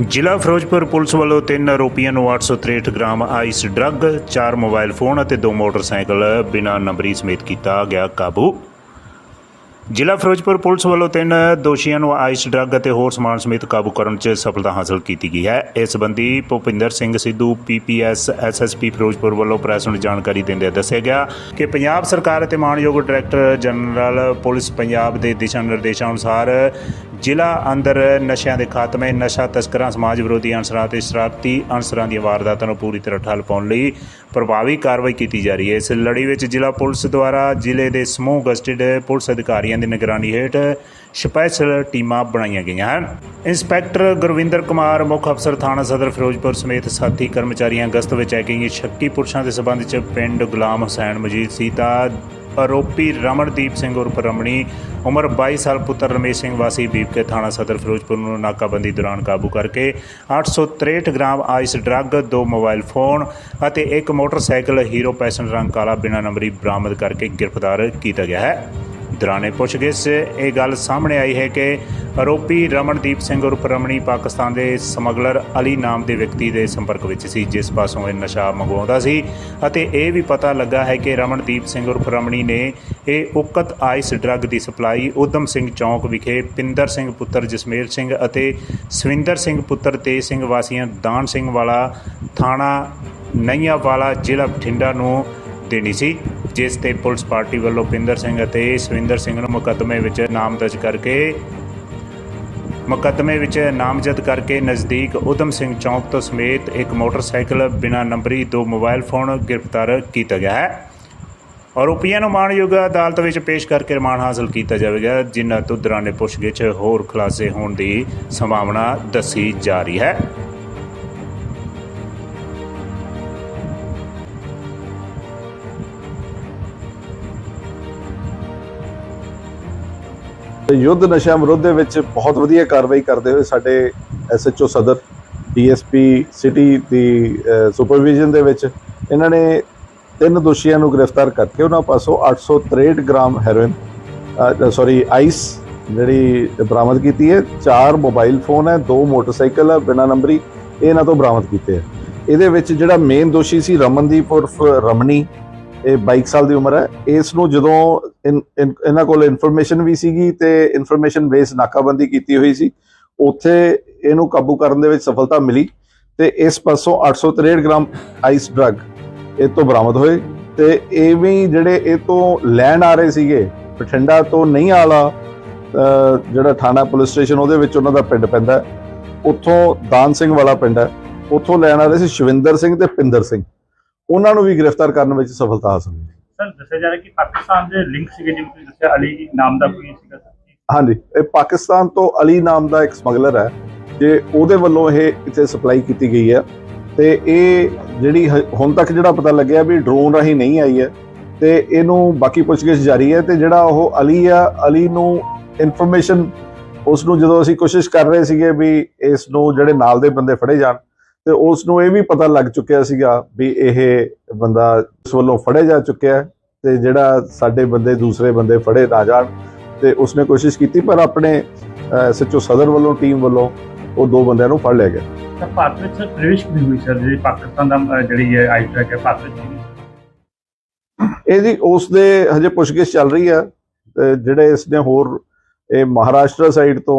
ਜ਼ਿਲ੍ਹਾ ਫਿਰੋਜ਼ਪੁਰ ਪੁਲਿਸ ਵੱਲੋਂ ਤਿੰਨ ਆਰੋਪੀਆਂ ਨੂੰ 863 ਗ੍ਰਾਮ ਆਈਸ ਡਰੱਗ, ਚਾਰ ਮੋਬਾਈਲ ਫੋਨ ਅਤੇ ਦੋ ਮੋਟਰਸਾਈਕਲ ਬਿਨਾਂ ਨੰਬਰੀ ਸਮੇਤ ਕੀਤਾ ਗਿਆ ਕਾਬੂ। ਜ਼ਿਲ੍ਹਾ ਫਿਰੋਜ਼ਪੁਰ ਪੁਲਿਸ ਵੱਲੋਂ ਤਿੰਨ ਦੋਸ਼ੀਆਂ ਨੂੰ ਆਈਸ ਡਰੱਗ ਅਤੇ ਹੋਰ ਸਮਾਨ ਸਮੇਤ ਕਾਬੂ ਕਰਨ 'ਚ ਸਫਲਤਾ ਹਾਸਲ ਕੀਤੀ ਗਈ ਹੈ। ਇਸ ਸੰਬੰਧੀ ਭੁਪਿੰਦਰ ਸਿੰਘ ਸਿੱਧੂ ਪੀਪੀਐਸ ਐਸਐਸਪੀ ਫਿਰੋਜ਼ਪੁਰ ਵੱਲੋਂ ਪ੍ਰੈਸ ਨੂੰ ਜਾਣਕਾਰੀ ਦਿੰਦੇ ਦੱਸਿਆ ਗਿਆ ਕਿ ਪੰਜਾਬ ਸਰਕਾਰ ਅਤੇ ਮਾਨਯੋਗ ਡਾਇਰੈਕਟਰ ਜਨਰਲ ਪੁਲਿਸ ਪੰਜਾਬ ਦੇ ਦਿਸ਼ਾ ਨਿਰਦੇਸ਼ਾਂ ਅਨੁਸਾਰ ਜ਼ਿਲ੍ਹਾ ਅੰਦਰ ਨਸ਼ਿਆਂ ਦੇ ਖਾਤਮੇ, ਨਸ਼ਾ ਤਸਕਰਾਂ, ਸਮਾਜ ਵਿਰੋਧੀ ਅਨਸਰਾਂ ਤੇ ਸ਼ਰਾਰਤੀ ਅਨਸਰਾਂ ਦੀਆਂ ਵਾਰਦਾਤਾਂ ਨੂੰ ਪੂਰੀ ਤਰ੍ਹਾਂ ਠੱਲ ਪਾਉਣ ਲਈ ਪ੍ਰਭਾਵੀ ਕਾਰਵਾਈ ਕੀਤੀ ਜਾ ਰਹੀ ਹੈ। ਇਸ ਲੜੀ ਵਿੱਚ ਜ਼ਿਲ੍ਹਾ ਪੁਲਿਸ ਦੁਆਰਾ ਜ਼ਿਲ੍ਹੇ ਦੇ ਸਮੂਹ ਗਸਟਡ ਪੁਲਿਸ ਅਧਿਕਾਰੀਆਂ ਦੀ ਨਿਗਰਾਨੀ ਹੇਠ ਸਪੈਸ਼ਲ ਟੀਮਾਂ ਬਣਾਈਆਂ ਗਈਆਂ ਹਨ। ਇੰਸਪੈਕਟਰ ਗੁਰਵਿੰਦਰ ਕੁਮਾਰ, ਮੁੱਖ ਅਫਸਰ ਥਾਣਾ ਸਦਰ ਫਿਰੋਜ਼ਪੁਰ ਸਮੇਤ ਸਾਥੀ ਕਰਮਚਾਰੀਆਂ ਗਸ਼ਤ ਵਿੱਚ ਚੈਕਿੰਗ ਸ਼ੱਕੀ ਪੁਰਸ਼ਾਂ ਦੇ ਸਬੰਧ ਵਿੱਚ ਪਿੰਡ ਗੁਲਾਮ ਹੁਸੈਨ ਮਜੀਦ ਸੀ ਤਾਂ ਆਰੋਪੀ ਰਮਨਦੀਪ ਸਿੰਘ ਉਰਫ ਰਮਣੀ, ਉਮਰ 22 ਸਾਲ ਪੁੱਤਰ ਰਮੇਸ਼ ਸਿੰਘ ਵਾਸੀ ਬੀਬਕੇ ਥਾਣਾ ਸਦਰ ਫਿਰੋਜ਼ਪੁਰ ਨੂੰ ਨਾਕਾਬੰਦੀ ਦੌਰਾਨ ਕਾਬੂ ਕਰਕੇ 863 ਗ੍ਰਾਮ ਆਈਸ ਡਰੱਗ, ਦੋ ਮੋਬਾਈਲ ਫੋਨ ਅਤੇ ਇੱਕ ਮੋਟਰਸਾਈਕਲ ਹੀਰੋ ਪੈਸ਼ਨ ਰੰਗ ਕਾਲਾ ਬਿਨਾਂ ਨੰਬਰੀ ਬਰਾਮਦ ਕਰਕੇ ਗ੍ਰਿਫਤਾਰ ਕੀਤਾ ਗਿਆ ਹੈ। ਦੌਰਾਨੇ ਪੁੱਛਗਿੱਛ 'ਚ ਇਹ ਗੱਲ ਸਾਹਮਣੇ ਆਈ ਹੈ ਕਿ ਆਰੋਪੀ ਰਮਨਦੀਪ ਸਿੰਘ ਉਰਫ ਰਮਣੀ ਪਾਕਿਸਤਾਨ ਦੇ ਸਮਗਲਰ ਅਲੀ ਨਾਮ ਦੇ ਵਿਅਕਤੀ ਦੇ ਸੰਪਰਕ ਵਿੱਚ ਸੀ, ਜਿਸ ਪਾਸੋਂ ਇਹ ਨਸ਼ਾ ਮੰਗਵਾਉਂਦਾ ਸੀ ਅਤੇ ਇਹ ਵੀ ਪਤਾ ਲੱਗਾ ਹੈ ਕਿ ਰਮਨਦੀਪ ਸਿੰਘ ਉਰਫ ਰਮਣੀ ਨੇ ਇਹ ਉਕਤ ਆਈਸ ਡਰੱਗ ਦੀ ਸਪਲਾਈ ਉਦਮ ਸਿੰਘ ਚੌਂਕ ਵਿਖੇ ਪਿੰਦਰ ਸਿੰਘ ਪੁੱਤਰ ਜਸਮੇਲ ਸਿੰਘ ਅਤੇ ਸਵਿੰਦਰ ਸਿੰਘ ਪੁੱਤਰ ਤੇਜ ਸਿੰਘ ਵਾਸੀਆਂ ਦਾਨ ਸਿੰਘ ਵਾਲਾ ਥਾਣਾ ਨਈਆਂਵਾਲਾ ਜ਼ਿਲ੍ਹਾ ਬਠਿੰਡਾ ਨੂੰ ਦੇਣੀ ਸੀ। ਜਿਸ ਤੇ ਪੁਲਿਸ ਪਾਰਟੀ ਵੱਲੋਂ ਪਿੰਦਰ ਸਿੰਘ ਅਤੇ ਸਵਿੰਦਰ ਸਿੰਘ ਨੂੰ ਮੁਕੱਦਮੇ ਵਿੱਚ ਨਾਮਜ਼ਦ ਕਰਕੇ, ਮੁਕੱਦਮੇ ਵਿੱਚ ਨਾਮਜ਼ਦ ਕਰਕੇ ਨਜ਼ਦੀਕ ਉਦਮ ਸਿੰਘ ਚੌਂਕ ਤੋਂ ਸਮੇਤ ਇੱਕ ਮੋਟਰਸਾਈਕਲ ਬਿਨਾਂ ਨੰਬਰੀ ਦੋ ਮੋਬਾਈਲ ਫੋਨ ਗ੍ਰਿਫਤਾਰ ਕੀਤਾ ਗਿਆ ਹੈ। ਆਰੋਪੀਆਂ ਨੂੰ ਮਾਣਯੋਗ ਅਦਾਲਤ ਵਿੱਚ ਪੇਸ਼ ਕਰਕੇ ਰਿਮਾਂਡ ਹਾਸਲ ਕੀਤਾ ਜਾਵੇਗਾ, ਜਿਨ੍ਹਾਂ ਤੋਂ ਦੌਰਾਨੇ ਪੁੱਛਗਿੱਛ ਹੋਰ ਖੁਲਾਸੇ ਹੋਣ ਦੀ ਸੰਭਾਵਨਾ ਦੱਸੀ ਜਾ ਰਹੀ ਹੈ। ਯੁੱਧ ਨਸ਼ਾ ਵਿਰੋਧ ਦੇ ਵਿੱਚ ਬਹੁਤ ਵਧੀਆ ਕਾਰਵਾਈ ਕਰਦੇ ਹੋਏ ਸਾਡੇ ਐਸਐਚਓ ਸਦਰ, ਡੀਐਸਪੀ, ਸਿਟੀ ਦੀ ਸੁਪਰਵਿਜ਼ਨ ਦੇ ਵਿੱਚ ਇਹਨਾਂ ਨੇ ਤਿੰਨ ਦੋਸ਼ੀਆਂ ਨੂੰ ਗ੍ਰਿਫਤਾਰ ਕਰਕੇ ਉਹਨਾਂ ਪਾਸੋਂ 863 ਗ੍ਰਾਮ ਹੈਰੋਇਨ ਸੌਰੀ, ਆਈਸ ਜਿਹੜੀ ਬਰਾਮਦ ਕੀਤੀ ਹੈ, ਚਾਰ ਮੋਬਾਈਲ ਫੋਨ ਹੈ, ਦੋ ਮੋਟਰਸਾਈਕਲ ਹੈ, ਬਿਨਾਂ ਨੰਬਰੀ ਇਹ ਇਹਨਾਂ ਤੋਂ ਬਰਾਮਦ ਕੀਤੇ ਹੈ। ਇਹਦੇ ਵਿੱਚ ਜਿਹੜਾ ਮੇਨ ਦੋਸ਼ੀ ਸੀ ਰਮਨਦੀਪ ਉਰਫ ਰਮਣੀ ਇਹ 22 ਸਾਲ ਦੀ ਉਮਰ ਹੈ। ਇਸ ਨੂੰ ਜਦੋਂ ਇਨ- ਇਨ- ਇਹਨਾਂ ਕੋਲ ਇਨਫੋਰਮੇਸ਼ਨ ਵੀ ਸੀਗੀ ਤੇ ਇਨਫੋਰਮੇਸ਼ਨ ਬੇਸ ਨਾਕਾਬੰਦੀ ਕੀਤੀ ਹੋਈ ਸੀ। ਉੱਥੇ ਇਹਨੂੰ ਕਾਬੂ ਕਰਨ ਦੇ ਵਿੱਚ ਸਫਲਤਾ ਮਿਲੀ ਤੇ ਇਸ ਪਾਸੋਂ 863 ਗ੍ਰਾਮ ਆਈਸ ਡਰੱਗ ਇਹ ਤੋਂ ਬਰਾਮਦ ਹੋਏ ਤੇ ਇਹ ਵੀ ਜਿਹੜੇ ਇਹ ਤੋਂ ਲੈਣ ਆ ਰਹੇ ਸੀਗੇ, ਬਠਿੰਡਾ ਤੋਂ ਨਹੀਂ ਆਲਾ ਜਿਹੜਾ ਥਾਣਾ ਪੁਲਿਸ ਸਟੇਸ਼ਨ ਉਹਦੇ ਵਿੱਚ ਉਹਨਾਂ ਦਾ ਪਿੰਡ ਪੈਂਦਾ ਉੱਥੋਂ ਦਾਨ ਸਿੰਘ ਵਾਲਾ ਪਿੰਡ ਹੈ। ਉੱਥੋਂ ਲੈਣ ਆ ਰਹੇ ਸੀ ਸ਼ਵਿੰਦਰ ਸਿੰਘ ਤੇ ਪਿੰਦਰ ਸਿੰਘ। ਉਹਨਾਂ ਨੂੰ ਵੀ ਗ੍ਰਿਫਤਾਰ ਕਰਨ ਵਿੱਚ ਸਫਲਤਾ ਹਾਸਲ ਹੋਈ। ਸਰ ਦੱਸਿਆ ਜਾ ਰਿਹਾ ਕਿ ਪਾਕਿਸਤਾਨ ਦੇ ਲਿੰਕ ਸੀਗੇ ਜਿਵੇਂ ਤੁਸੀਂ ਦੱਸਿਆ ਅਲੀ ਨਾਮ ਦਾ ਕੋਈ ਸੀਗਾ ਹਾਂਜੀ ਇਹ ਪਾਕਿਸਤਾਨ ਤੋਂ ਅਲੀ ਨਾਮ ਦਾ ਇੱਕ ਸਮਗਲਰ ਹੈ ਜੇ ਉਹਦੇ ਵੱਲੋਂ ਇਹ ਇੱਥੇ ਸਪਲਾਈ ਕੀਤੀ ਗਈ ਹੈ। ਤੇ ਇਹ ਜਿਹੜੀ ਹੁਣ ਤੱਕ ਜਿਹੜਾ ਪਤਾ ਲੱਗਿਆ ਵੀ ਡਰੋਨ ਰਾਹੀਂ ਨਹੀਂ ਆਈ ਹੈ ਤੇ ਇਹਨੂੰ ਬਾਕੀ ਪੁੱਛਗਿੱਛ ਜਾਰੀ ਹੈ ਤੇ ਜਿਹੜਾ ਉਹ ਅਲੀ ਆ ਅਲੀ ਨੂੰ ਇਨਫੋਰਮੇਸ਼ਨ ਉਸ ਨੂੰ ਜਦੋਂ ਅਸੀਂ ਕੋਸ਼ਿਸ਼ ਕਰ ਰਹੇ ਸੀਗੇ ਵੀ ਇਸ ਨੂੰ ਜਿਹੜੇ ਨਾਲ ਦੇ ਬੰਦੇ ਫੜੇ ਜਾਣ ਤੇ ਉਸ ਨੂੰ ਇਹ ਵੀ ਪਤਾ ਲੱਗ ਚੁੱਕਿਆ ਸੀਗਾ ਵੀ ਇਹ ਬੰਦਾ ਇਸ ਵੱਲੋਂ ਫੜਿਆ ਜਾ ਚੁੱਕਿਆ ਤੇ ਜਿਹੜਾ ਸਾਡੇ ਬੰਦੇ ਦੂਸਰੇ ਬੰਦੇ ਫੜੇ ਨਾ ਜਾਣ ਤੇ ਉਸਨੇ ਕੋਸ਼ਿਸ਼ ਕੀਤੀ ਪਰ ਆਪਣੇ ਐਸਐਚਓ ਸਦਰ ਵੱਲੋਂ ਟੀਮ ਵੱਲੋਂ ਉਹ ਦੋ ਬੰਦਿਆਂ ਨੂੰ ਫੜ ਲਿਆ ਗਿਆ ਤਾਂ ਭਾਰਤ ਵਿੱਚ ਸਰ ਪ੍ਰਵੇਸ਼ ਕਿਵੇਂ ਹੋਈ ਸਰ ਜਿਹੜੀ ਪਾਕਿਸਤਾਨ ਦਾ ਅਹ, ਜਿਹੜੀ ਹੈ ਆਈ ਟਰੈਕ ਹੈ ਭਾਰਤ ਵਿੱਚ ਹੋਈ। ਇਹ ਜੀ ਉਸ ਦੇ ਹਜੇ ਪੁੱਛਗਿੱਛ ਚੱਲ ਰਹੀ ਹੈ ਤੇ ਜਿਹੜੇ ਇਸ ਨੇ ਹੋਰ ਇਹ ਮਹਾਰਾਸ਼ਟਰ ਸਾਈਡ ਤੋਂ